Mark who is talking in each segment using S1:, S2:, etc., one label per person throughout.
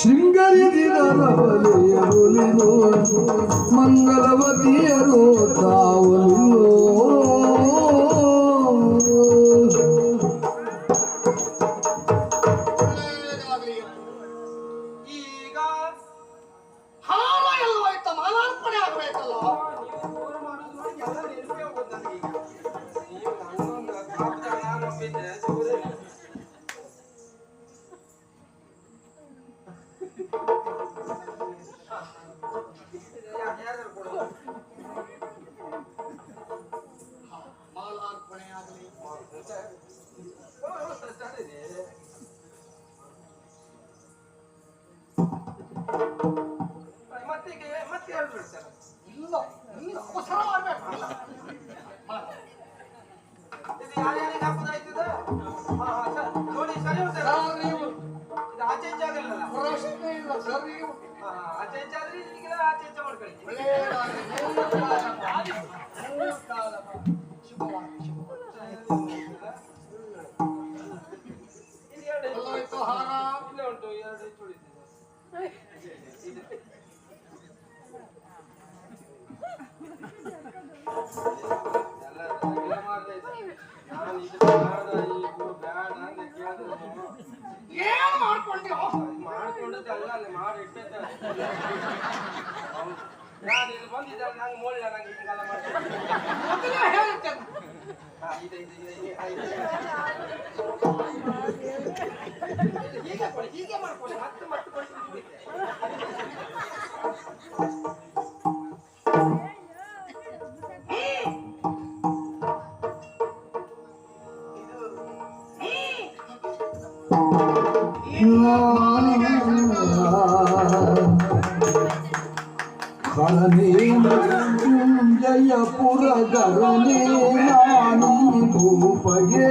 S1: ಇಲ್ಲಿಗೆ.
S2: ಶೃಂಗರಿದಿರಲವಲಿಯರುಲಿದು ಮಂಗಲವತಿಯರು
S1: ಸರ್
S3: ಇಲ್ಲ ಮಾಡ್ಬೇಕು.
S1: ಇದು ಯಾರ್ಯಾರಿಗೆ ಹಾಕೋದಾಯ್ತದ ಹಾ ಹಾ ಸರ್ ನೋಡಿ ಸರಿ ಉಂಟು ಸರ್
S3: ಸರ್ ನೀವು
S1: ಇದು ಆಚೆ ಈಚೆ ಆಗಲ್ಲ
S3: ಪ್ರಶ್ನೆ ಇಲ್ಲ ಸರ್ ನೀವು
S1: ಹಾ ಆಚೆ ಈಚೆ ಆದ್ರೆ ಈಗಿನ ಆಚೆ ಈಚೆ ಮಾಡ್ಕೊಳ್ಳಿ
S3: ಒಳ್ಳೆಯದಾಗಲಿ. ಮೂರು ಕಾಲ. ಶುಭವಾಗಿ ಶುಭವಾಗಿ.
S1: ಇದು ಎರಡು
S3: ಹಾರ
S1: ಇಲ್ಲೇ ಉಂಟು ಎರಡು ಹೆಚ್ಚು ಇದು.
S3: ಏನ್ ಮಾಡ್ಕೊಂಡ್ಯೋ
S1: ಮಾಡ್ಕೊಂಡದ್ದು ಅಲ್ಲ ಮಾಡಿ ಇಟ್ಟಿದ್ದೆ. ನಾನು ಇಲ್ಲಿ ಬಂದಿದ್ದಾಗ ನಂಗೆ ಮೂಲ ನಂಗೆ ಹಿಂಗೆಲ್ಲ ಮಾಡ್ತೀನಿ
S3: ಮೊದಲೇ ಹೇಳ್ತೇನೆ
S1: ಹಾ, ಇದೆ, ಇದೆ, ಹೀಗೆ ಹೀಗೆ ಮಾಡ್ಕೊಳ್ಳಿ ಮತ್ತೆ ಮತ್ತೆ ಕೊಡ್ತೀನಿ जयपुरगरुणे नानी भूपगे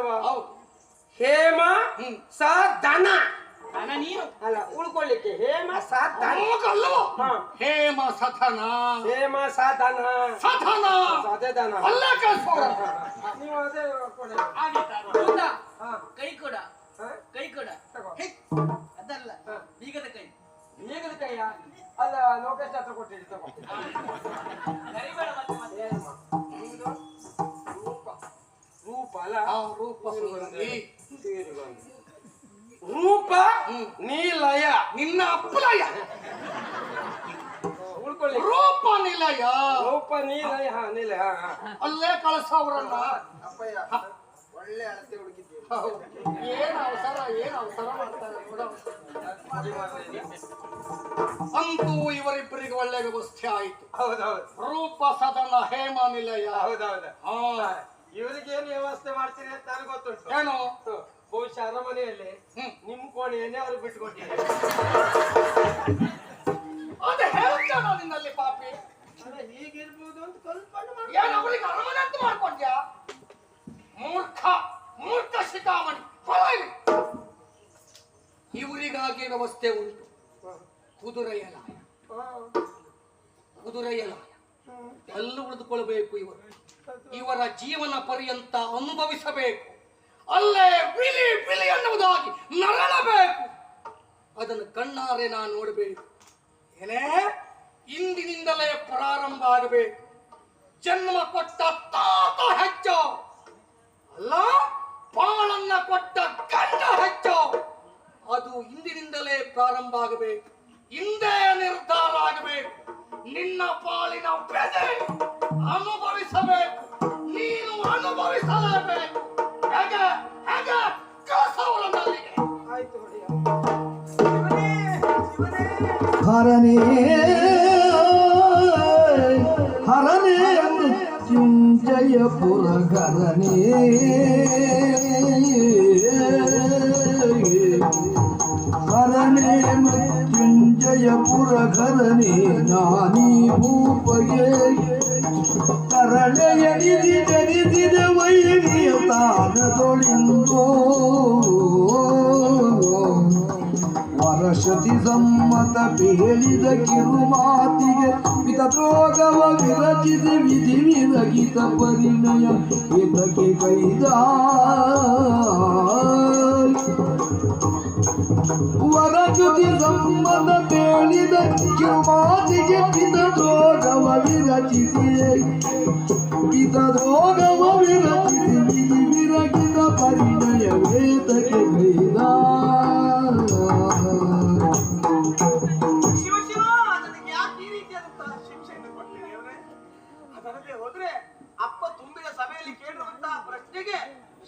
S3: ಹೌದು.
S1: ಹೇಮ. ಸ ದನ. ಅಲ್ಲ ಉಳ್ಕೊಳ್ಳಿಕ್ಕೆ. ಹೇಮ ಸ.
S3: ಹೇಮ ಸಥನ
S1: ಹೇಮ ಸ
S3: ಸಥನ
S1: ಅದೇ
S3: ಅಲ್ಲ
S1: ನೀವು ಅದೇ ಕೊಡಿ.
S4: ಕೈ ಕೊಡ.
S1: ಹಾ?
S4: ಕೈ ಕೊಡ. ಹೇ, ಅದಲ್ಲ. ಬೀಗದ ಕೈ.
S1: ಬೀಗದ ಕೈಯ? ಅಲ್ಲ ಲೋಕೇಶ್ ಹತ್ರ ಕೊಟ್ಟಿರಿ ತಗೋ. ಅಲ್ಲ?
S3: ಆ ರೂಪ
S1: ರೂಪ. ನೀಲಯ.
S3: ನಿನ್ನ ಅಪ್ಪಲಯ.
S1: ಉಳ್ಕೊಳ್ಳಿ.
S3: ರೂಪ ನಿಲಯ.
S1: ರೂಪ ನೀಲಯ. ಹಾ ನೀಲಯ. ಹಾ ಹಾ.
S3: ಅಲ್ಲೇ ಕಳಿಸೋವ್ರನ್ನ.
S1: ಅಪ್ಪಯ್ಯ ಒಳ್ಳೆ ಅಳತೆ ಹುಡುಕಿದ್ದೀವಿ
S3: ಏನ್ ಅವಸರ ಏನ್ ಅವಸರ ಮಾಡ್ತಾರೆ. ಅಂತೂ ಇವರಿಬ್ಬರಿಗೆ ಒಳ್ಳೆ ವ್ಯವಸ್ಥೆ ಆಯಿತು.
S1: ಹೌದೌದು
S3: ರೂಪ ಸದನ ಹೇಮ ನಿಲಯ.
S1: ಹೌದೌದು
S3: ಆ,
S1: ಇವ್ರಿಗೆ ಏನು ವ್ಯವಸ್ಥೆ ಮಾಡ್ತೀರಿ ಅಂತ ನನಗೆ ಗೊತ್ತುಂಟು.
S3: ಏನು.
S1: ಬಹುಶಃ ಅರಮನೆಯಲ್ಲಿ ನಿಮ್ ಕೋಣೆಯನ್ನೇ ಅವ್ರು ಬಿಟ್ಕೊಟ್ಟಿದ್ದಾರೆ
S3: ಅದು ಹೇಳ್ತಾನ ನಿನ್ನಲ್ಲಿ ಪಾಪಿ.
S1: ಅಲ್ಲ, ಹೀಗಿರ್ಬೋದು ಅಂತ ಕಲ್ಪನೆ ಮಾಡಿ
S3: ಏನ್ ಅವಳಿಗೆ ಅರಮನೆ ಅಂತ ಮಾಡ್ಕೊಂಡ್ಯಾ? ಮೂರ್ಖ ಮೂರ್ಖ ಶಿಖಾಮಣಿ. ಇಲ್ಲಿ. ಇವರಿಗಾಗಿ ವ್ಯವಸ್ಥೆ ಉಂಟು. ಕುದುರೆಯ ಲಾಯ. ಕುದುರೆಯ ಲಾಯ. ಎಲ್ಲ ಉಳಿದುಕೊಳ್ಬೇಕು ಇವರು. ಇವರ ಜೀವನ ಪರ್ಯಂತ ಅನುಭವಿಸಬೇಕು. ಅಲ್ಲೇ ಬಿಳಿ ಬಿಳಿ ಅನ್ನುವುದಾಗಿ ನರಳಬೇಕು. ಅದನ್ನು ಕಣ್ಣಾರೆ ನಾನು ನೋಡಬೇಕು. ಏನೇ? ಇಂದಿನಿಂದಲೇ ಪ್ರಾರಂಭ ಆಗಬೇಕು. ಜನ್ಮ ಕೊಟ್ಟ ತಾತ ಹೆಚ್ಚು. ಅಲ್ಲ ಪಾಳನ್ನ ಕೊಟ್ಟ ಗಂಡ ಹೆಚ್ಚು. ಅದು ಇಂದಿನಿಂದಲೇ ಪ್ರಾರಂಭ ಆಗಬೇಕು. ಹಿಂದೆ ನಿರ್ಧಾರ ಆಗಬೇಕು. ನಿನ್ನ ಪಾಲಿನ ಬೆದೆ ಅನುಭವಿಸಬೇಕು. ನೀನು ಅನುಭವಿಸಲೇಬೇಕು. ಹೇಗೆ? ಹೇಗೆ?
S1: ಆಯ್ತು
S2: ಹರನೇ ಹರನೇ ಮೃತ್ಯುಂಜಯ ಪುರಗರನೇ. ಕರಳೆಯ ನಿಧಿ ಜನಿಸಿದ ವೈರಿಯ ತಾನದೊಳಿಂದೋ ವರಶತಿ ಸಮ್ಮತ ಬೇಳಿದ ಕಿರುಮಾತಿಗೆ ಪಿತದ್ರೋಗವ ವಿರಚಿಸಿ ವಿಧಿ ವಿರಗಿತ ಪರಿಣಯ ಇದಕ್ಕೆ ಕೈದ ವರಜುತಿ ಸಮ್ಮತ ಬೇಳಿದ ಕಿರುಮಾತಿಗೆ ಪಿತದ್ರೋಗವ ವಿರಚಿಸಿ ಪಿತದ್ರೋಗವ ವಿರಚಿಸಿ ವಿಧಿ ವಿರಗಿತ ಪರಿಣಯ ವೇದಕ್ಕೆ ಕೈದ
S4: ಅಪ್ಪ ತುಂಬಿದ ಸಭೆಯಲ್ಲಿ ಕೇಳಿರುವಂತಹ ಪ್ರಶ್ನೆಗೆ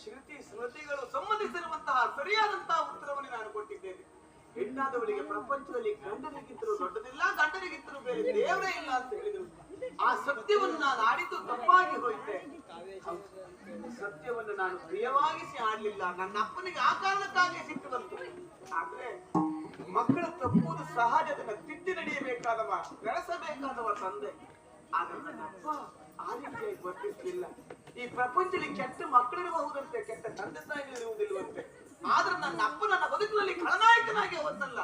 S4: ಶ್ರುತಿ ಸ್ಮೃತಿಗಳು ಸಂಬಂಧಿಸಿರುವಂತಹ ಸರಿಯಾದಂತಹ ಉತ್ತರವನ್ನು ನಾನು ಕೊಟ್ಟಿದ್ದೇನೆ. ಹೆಣ್ಣಾದವಳಿಗೆ ಪ್ರಪಂಚದಲ್ಲಿ ಗಂಡನಿಗಿಂತಲೂ ದೊಡ್ಡದಿಲ್ಲ, ಗಂಡನಿಗಿಂತಲೂ ಬೇರೆ ದೇವರೇ ಇಲ್ಲ ಅಂತ ಹೇಳಿದರು. ಆ ಸತ್ಯವನ್ನು ನಾನು ಆಡಿದ್ದು ತಪ್ಪಾಗಿ ಹೋಯಿತೆ. ಸತ್ಯವನ್ನು ನಾನು ಪ್ರಿಯವಾಗಿಸಿ ಆಡ್ಲಿಲ್ಲ. ನನ್ನ ಅಪ್ಪನಿಗೆ ಆ ಕಾರಣಕ್ಕಾಗಿ ಸಿಟ್ಟು ಬಂತು. ಆದ್ರೆ ಮಕ್ಕಳ ತಪ್ಪುವುದು ಸಹಜ ತಿಟ್ಟಿ ತಿದ್ದಿ ನಡೆಯಬೇಕಾದವ ಬೆಳೆಸಬೇಕಾದವ ತಂದೆ. ಆದ್ರೆ ನನ್ನ ಅಪ್ಪ ಆ ರೀತಿಯಾಗಿ ವರ್ತಿಸಲಿಲ್ಲ ಈ ಪ್ರಪಂಚದಲ್ಲಿ ಕೆಟ್ಟ ಮಕ್ಕಳಿರಬಹುದಂತೆ ಕೆಟ್ಟ ತಂದೆ ತಾಯಿಗಳಿರುವುದಿಲ್ಲವಂತೆ ಆದ್ರೆ ನನ್ನ ಅಪ್ಪ ನನ್ನ ಬದುಕಿನಲ್ಲಿ ಖಳನಾಯಕನಾಗಿ ಹೋದಲ್ಲ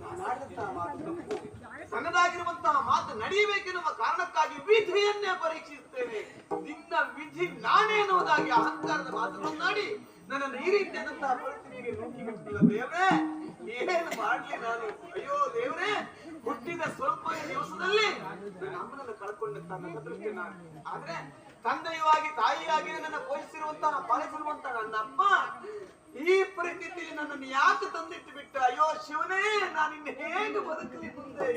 S4: ನಾನು ಆಡಿದಂತಹ ಮಾತು ತಪ್ಪು ನನ್ನದಾಗಿರುವಂತಹ ಮಾತು ನಡೆಯಬೇಕೆನ್ನುವ ಕಾರಣಕ್ಕಾಗಿ ವಿಧಿಯನ್ನೇ ಪರೀಕ್ಷಿಸುತ್ತೇನೆ. ನಿನ್ನ ವಿಧಿ ನಾನೇ ಎನ್ನುವುದಾಗಿ ಅಹಂಕಾರದ ಮಾತುಗಳನ್ನಾಡಿ ನನ್ನನ್ನು ಈ ರೀತಿಯಾದಂತಹ ಪರಿಸ್ಥಿತಿಗೆ ನೂಕಿಬಿಟ್ಟಿಲ್ಲ ದೇವ್ರೇ. ಏನು ಮಾಡ್ಲಿ ನಾನು? ಅಯ್ಯೋ ದೇವರೇ, ಹುಟ್ಟಿದ ಸ್ವಲ್ಪ ದಿವಸದಲ್ಲಿ ನನ್ನ ಅಮ್ಮನನ್ನು ಕಳ್ಕೊಂಡಂತ ನನ್ನ ದೃಷ್ಟಿ ನಾನು ಆದ್ರೆ ತಂದೆಯುವಾಗಿ ತಾಯಿಯಾಗಿ ನನ್ನ ಪೋಷಿಸಿರುವಂತಹ, ಪಾಲಿಸಿರುವಂತಹ ನನ್ನ ಅಪ್ಪ ಈ ಪರಿಸ್ಥಿತಿಯಲ್ಲಿ ನನ್ನನ್ನು ಯಾಕೆ ತಂದಿಟ್ಟು ಬಿಟ್ಟ? ಅಯ್ಯೋ, ಶಿವನೇ, ನಾನು ಇನ್ನು ಹೇಗೆ ಬದುಕಲಿ ಮುಂದೆ?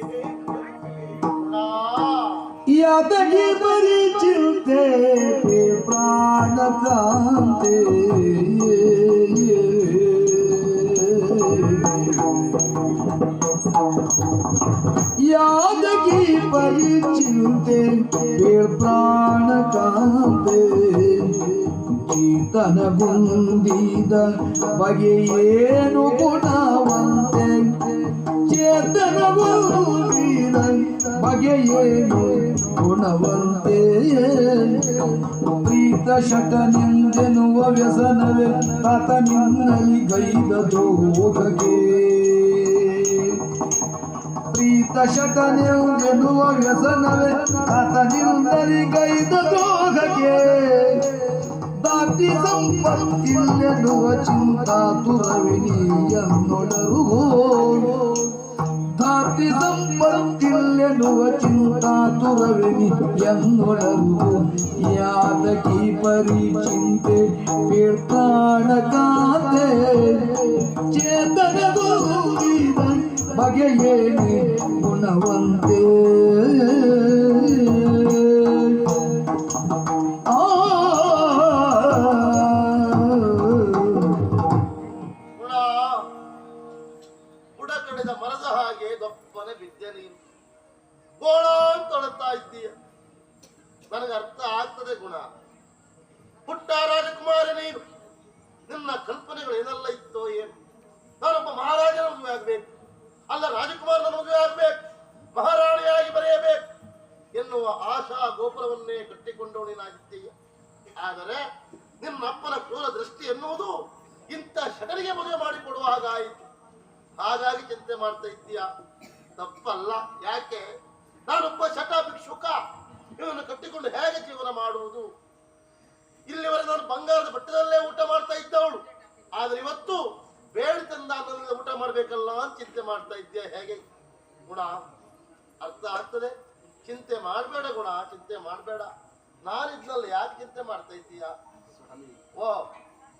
S2: ಯಾತಗಿ ಬರಿ ಚಿಂತೆ, ಪ್ರಾಣ ಕಾಂತೆ. ಯಾದಗಿ ಬರಿ ಚಿಂತೆ, ಪ್ರಾಣ ಕಾಂತೆ. ಚೀತನ ಗುಂದಿದ ಬಗೆಯೇನು ಗುಣವಂತೆ? ಚೇತನ ಗುಂದಿದ ಬಗೆಯೇನು ಗುಣವಂತೆ? ಪ್ರೀತ ಶಟನೆಂದೆನ್ನುವ ವ್ಯಸನವೇ, ತಾತ ನಿನ್ನಲ್ಲಿ ಗೈದ ದೋಗಗೆ ಪ್ರೀತ ಶಟನೆಂದೆನ್ನುವ ವ್ಯಸನವೇ, ತಾತ ನಿನ್ನಲಿ ಗೈದ ದ್ರೋಹಕ್ಕೆ ದಾಟಿ ಸಂಪತ್ತಿಲ್ಲೆನ್ನುವ ಚಿಂತಾತುರವಿನಿಯನ್ನೊಳರುಗೋ ದಾಟಿ ಸಂಪತ್ತಿಲ್ಲೆನ್ನುವ ಚಿಂತಾತುರವಿನಿ ಎನ್ನೊಳರುಗೋ ಯಾದಕಿ ಪರಿ ಚಿಂತೆ ಪೀರ್ತಾಣ ಕಾತೆ ಚೇತನದು ಬಗೆಯೇನೆ ಗುಣವಂತೆ
S5: ಗೋಪುರವನ್ನೇ ಕಟ್ಟಿಕೊಂಡು ನೀನಾಗಿದ್ದೀಯ ಆದರೆ ನಿನ್ನಪ್ಪನ ಕ್ರೂರ ದೃಷ್ಟಿ ಎನ್ನುವುದು ಇಂಥ ಶಟರಿಗೆ ಮದುವೆ ಮಾಡಿಕೊಡುವ ಹಾಗಾಯಿತು. ಹಾಗಾಗಿ ಚಿಂತೆ ಮಾಡ್ತಾ ಇದ್ದೀಯ? ತಪ್ಪಲ್ಲ. ಯಾಕೆ? ನಾನೊಬ್ಬ ಶಟ ಭಿಕ್ಷುಕ. ಇವನು ಕಟ್ಟಿಕೊಂಡು ಹೇಗೆ ಜೀವನ ಮಾಡುವುದು? ಇಲ್ಲಿವರೆಗೆ ನಾನು ಬಂಗಾರದ ಬೆಟ್ಟದಲ್ಲೇ ಊಟ ಮಾಡ್ತಾ ಇದ್ದವಳು. ಆದ್ರೆ ಇವತ್ತು ಬೇಳೆ ತಂದ ಊಟ ಮಾಡ್ಬೇಕಲ್ಲ ಅಂತ ಚಿಂತೆ ಮಾಡ್ತಾ ಇದ್ದೆ ಹೇಗೆ? ಗುಣ? ಅರ್ಥ ಆಗ್ತದೆ? ಚಿಂತೆ ಮಾಡಬೇಡ ಗುಣ. ಚಿಂತೆ ಮಾಡಬೇಡ. ನಾನಿದ್ನಲ್ಲ ಯಾಕೆ ಚಿಂತೆ ಮಾಡ್ತಾ ಇದ್ದೀಯಾ?
S4: ಸ್ವಾಮಿ
S5: ಓ.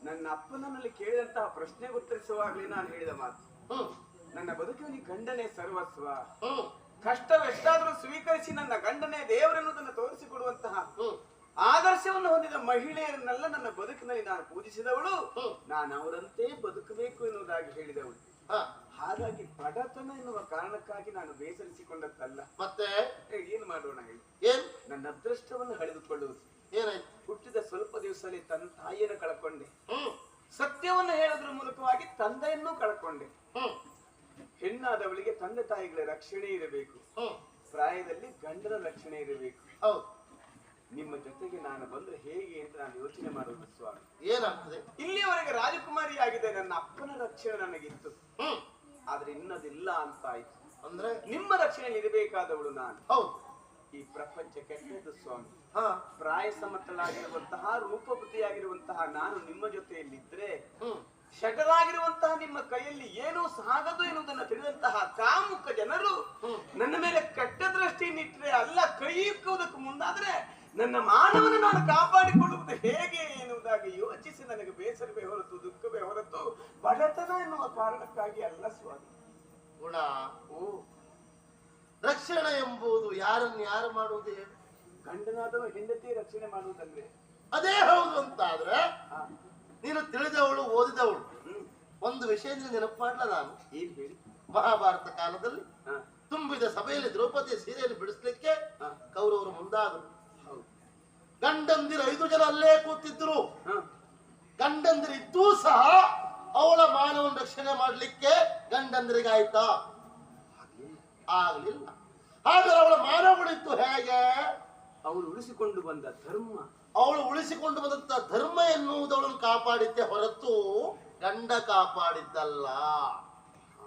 S4: ನನ್ನ ಅಪ್ಪನಲ್ಲಿ ಕೇಳಿದಂತಹ ಪ್ರಶ್ನೆಗೆ ಉತ್ತರಿಸುವಾಗಲೇ ನಾನು ಹೇಳಿದ ಮಾತು.
S5: ಹ್ಮ್.
S4: ನನ್ನ ಬದುಕಿನಲ್ಲಿ ಗಂಡನೇ ಸರ್ವಸ್ವ.
S5: ಹ್ಮ್.
S4: ಕಷ್ಟವೆಷ್ಟಾದರೂ ಸ್ವೀಕರಿಸಿ ನನ್ನ ಗಂಡನೇ ದೇವರೆನ್ನುವುದನ್ನು ತೋರಿಸಿಕೊಡುವಂತಹ ಆದರ್ಶವನ್ನು ಹೊಂದಿದ ಮಹಿಳೆಯರನ್ನೆಲ್ಲ ನನ್ನ ಬದುಕಿನಲ್ಲಿ ನಾನು ಪೂಜಿಸಿದವಳು. ನಾನು ಅವರಂತೆ ಬದುಕಬೇಕು ಎನ್ನುವುದಾಗಿ ಹೇಳಿದವಳು. ಹಾಗಾಗಿ ಬಡತನ ಎನ್ನುವ ಕಾರಣಕ್ಕಾಗಿ ನಾನು ಬೇಸರಿಸಿಕೊಂಡದ್ದಲ್ಲ.
S5: ಮತ್ತೆ?
S4: ಏನ್ ಮಾಡೋಣ ಹೇಳಿ.
S5: ಏನ್?
S4: ನನ್ನ ಅದೃಷ್ಟವನ್ನು ಹಳೆದುಕೊಳ್ಳುವುದು.
S5: ಏನಾಯ್ತು?
S4: ಹುಟ್ಟಿದ ಸ್ವಲ್ಪ ದಿವಸದಲ್ಲಿ ತನ್ನ ತಾಯಿಯನ್ನು ಕಳ್ಕೊಂಡೆ. ಸತ್ಯವನ್ನು ಹೇಳೋದ್ರ ಮೂಲಕವಾಗಿ ತಂದೆಯನ್ನು ಕಳ್ಕೊಂಡೆ. ಹೆಣ್ಣಾದವಳಿಗೆ ತಂದೆ ತಾಯಿಗಳ ರಕ್ಷಣೆ ಇರಬೇಕು. ಪ್ರಾಯದಲ್ಲಿ ಗಂಡನ ರಕ್ಷಣೆ ಇರಬೇಕು. ನಿಮ್ಮ ಜೊತೆಗೆ ನಾನು ಬಂದ್ರೆ ಹೇಗೆ ಅಂತ ನಾನು ಯೋಚನೆ ಮಾಡುವುದು ಸ್ವಾಮಿ.
S5: ಏನಾಗ್ತದೆ?
S4: ಇಲ್ಲಿಯವರೆಗೆ ರಾಜಕುಮಾರಿ ಆಗಿದೆ ನನ್ನ ಅಪ್ಪನ ರಕ್ಷಣೆ ನನಗಿತ್ತು. ಆದ್ರೆ ಇನ್ನದಿಲ್ಲ ಅಂತ ಆಯ್ತು
S5: ಅಂದ್ರೆ
S4: ನಿಮ್ಮ ರಕ್ಷಣೆಯಲ್ಲಿ ಇರಬೇಕಾದವಳು ನಾನು.
S5: ಹೌದು.
S4: ಈ ಪ್ರಪಂಚ ಕೆಟ್ಟದ್ದು ಸ್ವಾಮಿ.
S5: ಹ.
S4: ಪ್ರಾಯ ಸಮರ್ಥಳಾಗಿರುವಂತಹ ರೂಪವೃತಿಯಾಗಿರುವಂತಹ ನಾನು ನಿಮ್ಮ ಜೊತೆಯಲ್ಲಿದ್ರೆ ಶಟರಾಗಿರುವಂತಹ ನಿಮ್ಮ ಕೈಯಲ್ಲಿ ಏನೂ ಸಾಗದು ಎನ್ನುವುದನ್ನು ತಿಳಿದಂತಹ ಕಾಮುಕ ಜನರು ನನ್ನ ಮೇಲೆ ಕೆಟ್ಟ ದೃಷ್ಟಿಯನ್ನಿಟ್ಟರೆ ಅಲ್ಲ ಕೈ ಇಕ್ಕುವುದಕ್ಕೂ ಮುಂದಾದ್ರೆ ನನ್ನ ಮಾನವನ ನಾನು ಕಾಪಾಡಿಕೊಳ್ಳುವುದು ಹೇಗೆ ಎನ್ನುವುದಾಗಿ ಯೋಚಿಸಿ ನನಗೆ ಬೇಸರವೇ ಹೊರತು ದುಃಖವೇ ಹೊರತು ಬಡತನ ಎನ್ನುವ ಕಾರಣಕ್ಕಾಗಿ ಅಲ್ಲ ಸ್ವಾಮಿ.
S5: ಗುಣ
S4: ಓ
S5: ರಕ್ಷಣೆ ಎಂಬುದು ಯಾರನ್ನು ಯಾರು ಮಾಡುವುದು ಹೇಳಿ?
S4: ಗಂಡನಾದವ ಹೆಂಡತಿ ರಕ್ಷಣೆ ಮಾಡುವುದಲ್ವೇ?
S5: ಅದೇ ಹೌದು ಅಂತಾದ್ರೆ ನೀನು ತಿಳಿದವಳು ಓದಿದವಳು. ಒಂದು ವಿಷಯ ನೀನು ನೆನಪು ಮಾಡ್ಲ ನಾನು.
S4: ಏನ್ ಹೇಳಿ?
S5: ಮಹಾಭಾರತ ಕಾಲದಲ್ಲಿ ತುಂಬಿದ ಸಭೆಯಲ್ಲಿ ದ್ರೌಪದಿಯ ಸೀರೆಯಲ್ಲಿ ಬಿಡಿಸ್ಲಿಕ್ಕೆ ಕೌರವರು ಮುಂದಾದರು. ಗಂಡಂದಿರು ಐದು ಜನ ಅಲ್ಲೇ ಕೂತಿದ್ರು. ಗಂಡಂದಿರು ಇದ್ದೂ ಸಹ ಅವಳ ಮಾನವನ ರಕ್ಷಣೆ ಮಾಡ್ಲಿಕ್ಕೆ ಗಂಡಂದ್ರಿಗಾಯ್ತ ಆಗ್ಲಿಲ್ಲ. ಆದ್ರೆ ಅವಳ ಮಾನವ ಉಳಿತು ಹೇಗೆ?
S4: ಅವಳು ಉಳಿಸಿಕೊಂಡು ಬಂದ ಧರ್ಮ.
S5: ಅವಳು ಉಳಿಸಿಕೊಂಡು ಬಂದಂತ ಧರ್ಮ ಎನ್ನುವುದು ಅವಳನ್ನು ಕಾಪಾಡಿದ್ದೆ ಹೊರತು ಗಂಡ ಕಾಪಾಡಿದ್ದಲ್ಲ.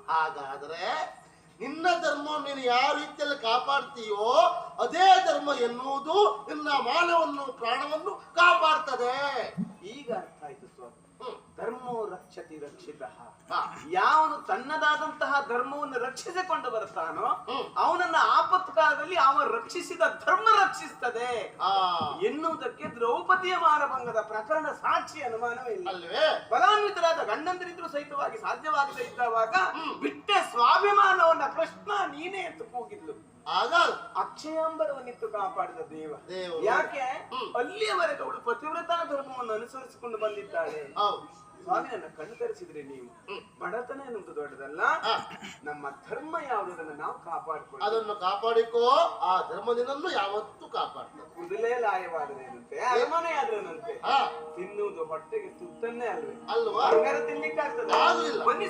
S5: ಹಾಗಾದ್ರೆ ನಿನ್ನ ಧರ್ಮವನ್ನು ನೀನು ಯಾವ ರೀತಿಯಲ್ಲಿ ಕಾಪಾಡ್ತೀಯೋ ಅದೇ ಧರ್ಮ ಎನ್ನುವುದು ನಿನ್ನ ಮಾನವನ್ನು ಪ್ರಾಣವನ್ನು ಕಾಪಾಡ್ತದೆ.
S4: ಈಗ ಅರ್ಥ ಆಯ್ತು. ಧರ್ಮೋ ರಕ್ಷತಿ ರಕ್ಷಿತ. ಯಾವನು ತನ್ನದಾದಂತಹ ಧರ್ಮವನ್ನು ರಕ್ಷಿಸಿಕೊಂಡು ಬರ್ತಾನೋ ಅವನನ್ನ ಆಪತ್ಕಾಲದಲ್ಲಿ ಅವನು ರಕ್ಷಿಸಿದ ಧರ್ಮ ರಕ್ಷಿಸ್ತದೆ. ಎನ್ನುವುದಕ್ಕೆ ದ್ರೌಪದಿಯ ಮಾನಭಂಗದ ಪ್ರಕರಣ ಸಾಕ್ಷಿ ಅನುಮಾನವೇ ಇಲ್ಲ.
S5: ಅಲ್ವೇ
S4: ಫಲಾನ್ವಿತರಾದ ಗಂಡಂದರಿದ್ರು ಸಹಿತವಾಗಿ ಸಾಧ್ಯವಾಗದೇ ಇದ್ದವಾಗ ಬಿಟ್ಟೆ ಸ್ವಾಭಿಮಾನವನ್ನ ಕೃಷ್ಣ ನೀನೇ ಎತ್ತು ಕೂಗಿದ್ಲು.
S5: ಆಗ?
S4: ಅಕ್ಷಯಾಂಬರವನ್ನಿತ್ತು ಕಾಪಾಡಿದ ದೇವ. ಯಾಕೆ. ಅಲ್ಲಿಯವರೆಗೆ ಅವಳು ಪತಿವ್ರತನ ಧರ್ಮವನ್ನು ಅನುಸರಿಸಿಕೊಂಡು ಬಂದಿದ್ದಾಳೆ. ನನ್ನ ಕಣ್ಣು ತರಿಸಿದ್ರೆ ನೀವು. ಬಡತನ ಎನ್ನುವುದು ದೊಡ್ಡದಲ್ಲ. ನಮ್ಮ ಧರ್ಮ ಯಾವುದನ್ನು ನಾವು ಕಾಪಾಡಿಕೊಳ್ಳಿ
S5: ಅದನ್ನು ಕಾಪಾಡಿಕೋ ಆ ಧರ್ಮದಿಂದಲೂ ಯಾವತ್ತೂ ಕಾಪಾಡ್ತದೆ
S4: ಕುದಲೇ ಲಾಯವಾದರೇನಂತೆ ಅರಮನೆ ಆದ್ರೇನಂತೆ. ತಿನ್ನುವುದು ಹೊಟ್ಟೆಗೆ ತುತ್ತನ್ನೇ ಅಲ್ವೇ.
S5: ಅಲ್ವಾ?
S4: ತಿನ್ಲಿಕ್ಕೆ
S5: ಆಗ್ತದೆ
S4: ಬನ್ನಿ.